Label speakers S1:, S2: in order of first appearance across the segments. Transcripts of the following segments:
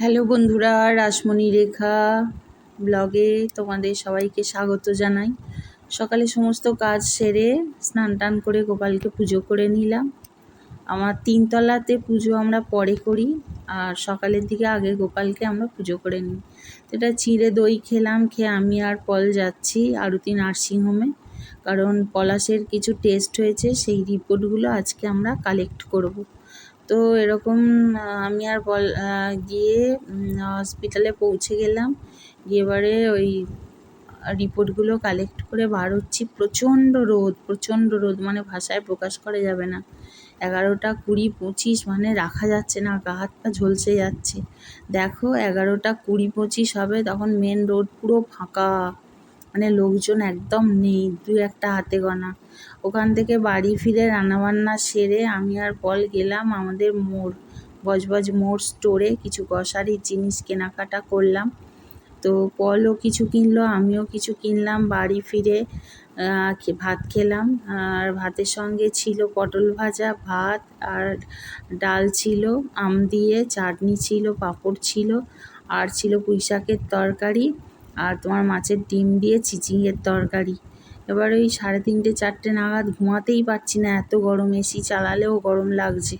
S1: Hello বন্ধুরা, রাসমণি রেখা ব্লগে তোমাদের সবাইকে স্বাগত জানাই। সকালে সমস্ত কাজ সেরে স্নান টান করে গোপালকে পুজো করে নিলাম। আমার তিনতলাতে পুজো আমরা পরে করি, আর সকালের দিকে আগে গোপালকে আমরা পুজো করে নিই। এটা চিড়ে দই খেলাম, খেয়ে আমি আর পল যাচ্ছি আরতি নার্সিংহোমে। কারণ পলাশের কিছু টেস্ট হয়েছে, সেই রিপোর্টগুলো আজকে আমরা কালেক্ট করব। তো এরকম আমি আর বল গিয়ে হসপিটালে পৌঁছে গেলাম। গিয়ে এবারে ওই রিপোর্টগুলো কালেক্ট করে বার হচ্ছি। প্রচণ্ড রোদ প্রচণ্ড রোদ। মানে ভাষায় প্রকাশ করা যাবে না। এগারোটা কুড়ি পঁচিশ মানে রাখা যাচ্ছে না। গা হাত পা ঝলসে যাচ্ছে। দেখো, এগারোটা কুড়ি পঁচিশ হবে, তখন মেন রোড পুরো ফাঁকা। মানে লোকজন একদম নেই দু একটা হাতে গোনা ওখান থেকে বাড়ি ফিরে রান্নাবান্না সেরে আমি আর পল গেলাম আমাদের মোড়, বজবজ মোড় স্টোরে কিছু গ্রসারির জিনিস কেনাকাটা করলাম। তো পলও কিছু কিনলো, আমিও কিছু কিনলাম, বাড়ি ফিরে ভাত খেলাম। আর ভাতের সঙ্গে ছিল পটল ভাজা, ভাত আর ডাল ছিল, আম দিয়ে, চাটনি ছিল, পাঁপড় ছিল, আর ছিল পুঁই শাকের তরকারি। আর তোমার মাছের ডিম দিয়ে চিচিংয়ের তরকারি। এবার ওই সাড়ে তিনটে, চারটে নাগাদ ঘুমাতেই পারছি না, এত গরম এসি চালালেও গরম লাগছে।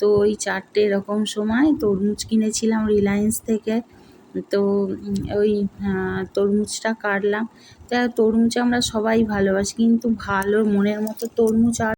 S1: তো ওই চারটে এরকম সময় তরমুজ কিনেছিলাম রিলায়েন্স থেকে। তো ওই তরমুজটা কাটলাম। তা তরমুজ আমরা সবাই ভালোবাসি, কিন্তু ভালো মনের মতো তরমুজ আর